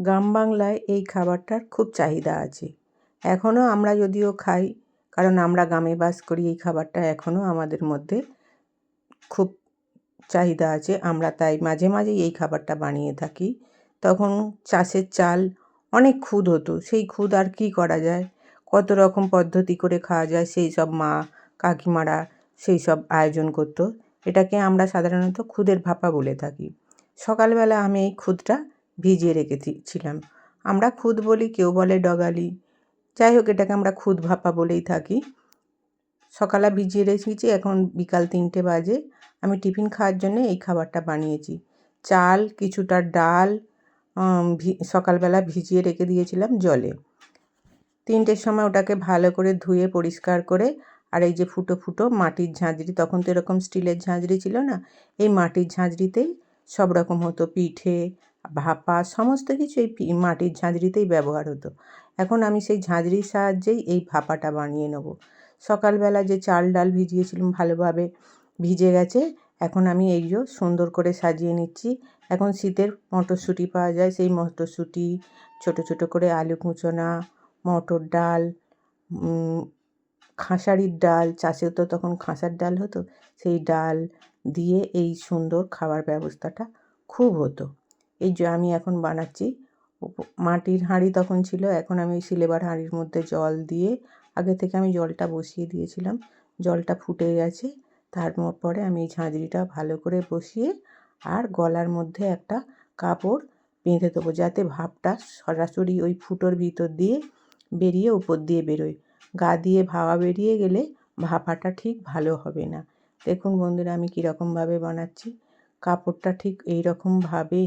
গ্রাম বাংলায় এই খাবারটার খুব চাহিদা আছে। এখনও আমরা যদিও খাই, কারণ আমরা গ্রামে বাস করি, এই খাবারটা এখনও আমাদের মধ্যে খুব চাহিদা আছে। আমরা তাই মাঝে মাঝেই এই খাবারটা বানিয়ে থাকি। তখন চাষের চাল অনেক খুদ হতো, সেই খুদ আর কী করা যায়? কত রকম পদ্ধতি করে খাওয়া যায়? সেই সব মা কাকিমারা সেই সব আয়োজন করতো। এটাকে আমরা সাধারণত খুদের ভাপা বলে থাকি। সকালবেলা আমি এই খুদটা ভিজিয়ে রেখেছিলাম। আমরা খুদ বলি, কেউ বলে ডগালি। যাই হোক, এটাকে আমরা খুদ ভাপা বলেই থাকি। সকালে ভিজিয়ে রেখেছি, এখন বিকাল তিনটে বাজে। আমি টিফিন খাওয়ার জন্য এই খাবারটা বানিয়েছি। চাল, কিছুটা ডাল সকালবেলা ভিজিয়ে রেখে দিয়েছিলাম জলে। তিনটের সময় ওটাকে ভালো করে ধুয়ে, পরিষ্কার করে, আর এই যে ফুটো ফুটো মাটির ঝাঁঝরি, তখন তো এরকম স্টিলের ঝাঁঝরি ছিল না, এই মাটির ঝাঁঝরিতেই সব রকম হতো, পিঠে, ভাপা, সমস্ত কিছু এই মাটির ঝাঁঝরিতেই ব্যবহার হতো। এখন আমি সেই ঝাঁঝরির সাহায্যেই এই ভাপাটা বানিয়ে নেব। সকালবেলা যে চাল ডাল ভিজিয়েছিলাম ভালোভাবে ভিজে গেছে, এখন আমি এইগুলো সুন্দর করে সাজিয়ে নিচ্ছি। এখন শীতের মটরশুঁটি পাওয়া যায়, সেই মটরশুঁটি, ছোটো ছোটো করে আলু কুঁচোনা, মটর ডাল খাঁসারির ডাল, চাষেও তো তখন খাঁসার ডাল হতো, সেই ডাল দিয়ে এই সুন্দর খাবার ব্যবস্থাটা খুব হতো। এই যে আমি এখন বানাচ্ছি মাটির হাঁড়ি তখন ছিল, এখন আমি ওই সিলেবার হাঁড়ির মধ্যে জল দিয়ে, আগে থেকে আমি জলটা বসিয়ে দিয়েছিলাম। জলটা ফুটে গেছে তারপরে আমি এই ঝাঁঝরিটা ভালো করে বসিয়ে আর গলার মধ্যে একটা কাপড় বেঁধে দেবো, যাতে ভাপটা সরাসরি ওই ফুটোর ভিতর দিয়ে বেরিয়ে উপর দিয়ে বেরোয়। গা দিয়ে ভাওয়া বেরিয়ে গেলে ভাপাটা ঠিক ভালো হবে না। দেখুন বন্ধুরা আমি কীরকমভাবে বানাচ্ছি। কাপড়টা ঠিক এই রকমভাবে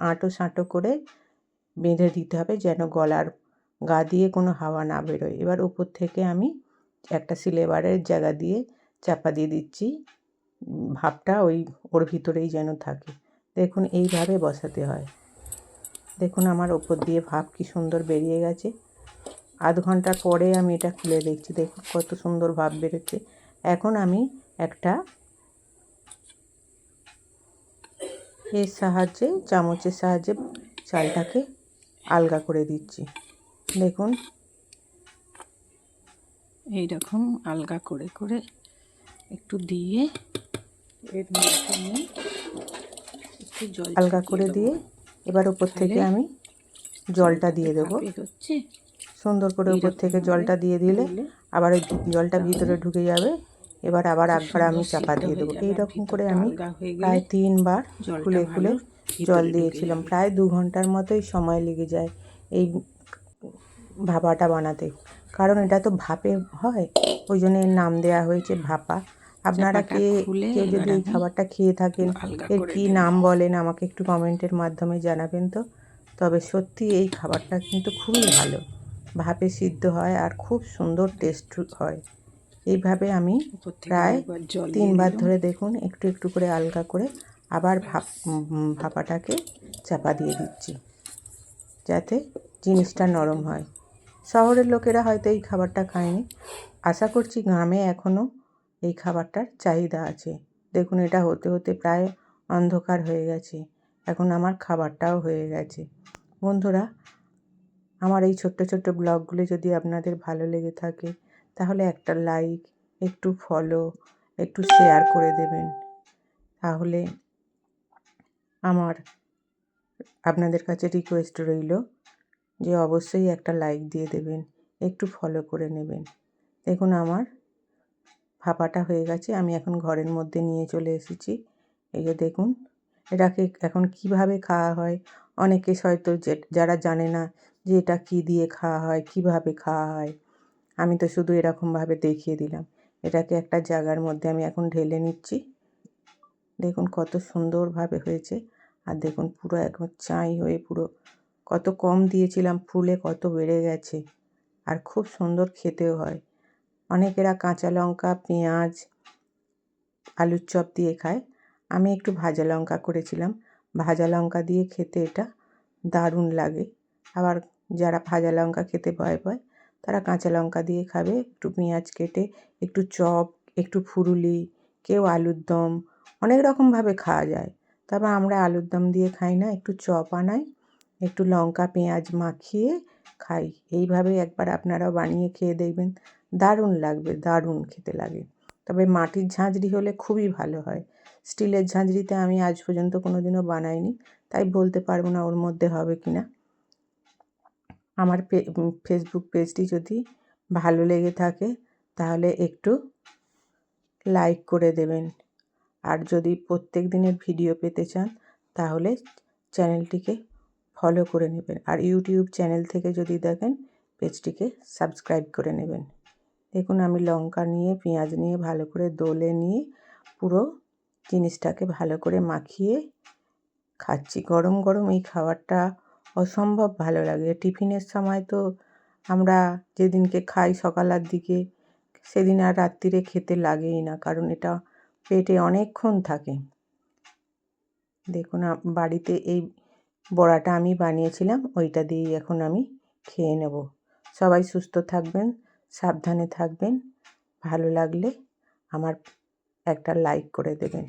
আঁটো সাঁটো করে বেঁধে দিতে হবে যেন গলার গা দিয়ে কোনো হাওয়া না বেরোয়। এবার উপর থেকে আমি একটা সিলেবারের জায়গা দিয়ে চাপা দিয়ে দিচ্ছি। ভাপটা ওই ওর ভিতরেই যেন থাকে। দেখুন এইভাবে বসাতে হয়। দেখুন আমার ওপর দিয়ে ভাপ কি সুন্দর বেরিয়ে গেছে। আধ ঘণ্টা পরে আমি এটা খুলে দেখছি। দেখুন কত সুন্দর ভাব বেরোচ্ছে। এখন আমি একটা। এর সাহায্যে চামচের সাহায্যে চালটাকে আলগা করে দিচ্ছি। দেখুন। এইরকম আলগা করে করে একটু দিয়ে এর মধ্যে একটু জল আলগা করে দিয়ে এবার উপর থেকে আমি জলটা দিয়ে দেবো। সুন্দর করে উপর থেকে জলটা দিয়ে দিলে আবার ওই জলটা ভিতরে ঢুকে যাবে। এবার আবার একবার আমি চাপা দিয়ে দেবো। এইরকম করে আমি প্রায় তিনবার খুলে খুলে জল দিয়েছিলাম। প্রায় দু ঘণ্টার মতোই সময় লেগে যায় এই ভাপাটা বানাতে। কারণ এটা তো ভাপে হয় ওই জন্য এর নাম দেওয়া হয়েছে ভাপা। আপনারা কে কেউ যদি এই খাবারটা খেয়ে থাকেন এর কী নাম বলেন আমাকে একটু কমেন্টের মাধ্যমে জানাবেন তো। তবে সত্যি এই খাবারটা কিন্তু খুবই ভালো। ভাপে সিদ্ধ হয় আর খুব সুন্দর টেস্ট হয়। এইভাবে আমি প্রায় তিনবার ধরে দেখুন একটু একটু করে আলগা করে আবার ভাপ ভাপাটাকে চাপা দিয়ে দিচ্ছি যাতে জিনিসটা নরম হয়। শহরের লোকেরা হয়তো এই খাবারটা খায়নি। আশা করছি গ্রামে এখনও এই খাবারটার চাহিদা আছে। দেখুন এটা হতে হতে প্রায় অন্ধকার হয়ে গেছে। এখন আমার খাবারটাও হয়ে গেছে। বন্ধুরা আমার এই ছোট্ট ছোট্ট ব্লগগুলো যদি আপনাদের ভালো লেগে থাকে তাহলে একটা লাইক একটু ফলো একটু শেয়ার করে দেবেন। তাহলে আমার, আপনাদের কাছে রিকোয়েস্ট রইল যে অবশ্যই একটা লাইক দিয়ে দেবেন, একটু ফলো করে নেবেন। দেখুন আমার ভাপাটা হয়ে গেছে, আমি এখন ঘরের মধ্যে নিয়ে চলে এসেছি। এই যে দেখুন, এটাকে এখন কীভাবে খাওয়া হয়? অনেকে হয়তো যারা জানে না যে এটা কী দিয়ে খাওয়া হয়, কীভাবে খাওয়া হয়? আমি তো শুধু এরকমভাবে দেখিয়ে দিলাম। এটাকে একটা জায়গার মধ্যে আমি এখন ঢেলে নিচ্ছি। দেখুন কত সুন্দরভাবে হয়েছে। আর দেখুন পুরো একদম চাই হয়ে পুরো কত কম দিয়েছিলাম, ফুলে কত বেড়ে গেছে। আর খুব সুন্দর খেতেও হয়। অনেকেরা কাঁচা লঙ্কা, পেঁয়াজ, আলুর চপ দিয়ে খায়। আমি একটু ভাজা লঙ্কা করেছিলাম। ভাজা লঙ্কা দিয়ে খেতে এটা দারুণ লাগে। আবার যারা ভাজা লঙ্কা খেতে ভয় পায় তারা কাঁচা লঙ্কা দিয়ে খাবে, একটু পেঁয়াজ কেটে, একটু চপ, একটু ফুরুলি, কেউ আলুর দম, অনেক রকমভাবে খাওয়া যায়। তবে আমরা আলুর দম দিয়ে খাই না, একটু চপ আনাই, একটু লঙ্কা, পেঁয়াজ মাখিয়ে খাই। এইভাবে একবার আপনারাও বানিয়ে খেয়ে দেখবেন, দারুণ লাগবে, দারুণ খেতে লাগে। তবে মাটির ঝাঁঝরি হলে খুবই ভালো হয়। স্টিলের ঝাঁঝরিতে আমি আজ পর্যন্ত কোনো দিনও বানাইনি, তাই বলতে পারব না ওর মধ্যে হবে কি না আমার ফেসবুক পেজটি যদি ভালো লেগে থাকে, তাহলে একটু লাইক করে দেবেন। আর যদি প্রত্যেক দিনের ভিডিও পেতে চান, তাহলে চ্যানেলটিকে ফলো করে নেবেন। আর ইউটিউব চ্যানেল থেকে যদি দেখেন পেজটিকে সাবস্ক্রাইব করে নেবেন। দেখুন, আমি লঙ্কা নিয়ে, পেঁয়াজ নিয়ে ভালো করে দোলে নিয়ে পুরো জিনিসটাকে ভালো করে মাখিয়ে খাচ্ছি। গরম গরম এই খাবারটা অসম্ভব ভালো লাগে। টিফিনের সময় তো আমরা যেদিনকে খাই সকালের দিকে, সেদিন আর রাত্রিরে খেতে লাগেই না, কারণ এটা পেটে অনেকক্ষণ থাকে। দেখুন বাড়িতে এই বড়াটা আমি বানিয়েছিলাম, ওইটা দিয়েই এখন আমি খেয়ে নেব। সবাই সুস্থ থাকবেন, সাবধানে থাকবেন, ভালো লাগলে আমার একটা লাইক করে দেবেন।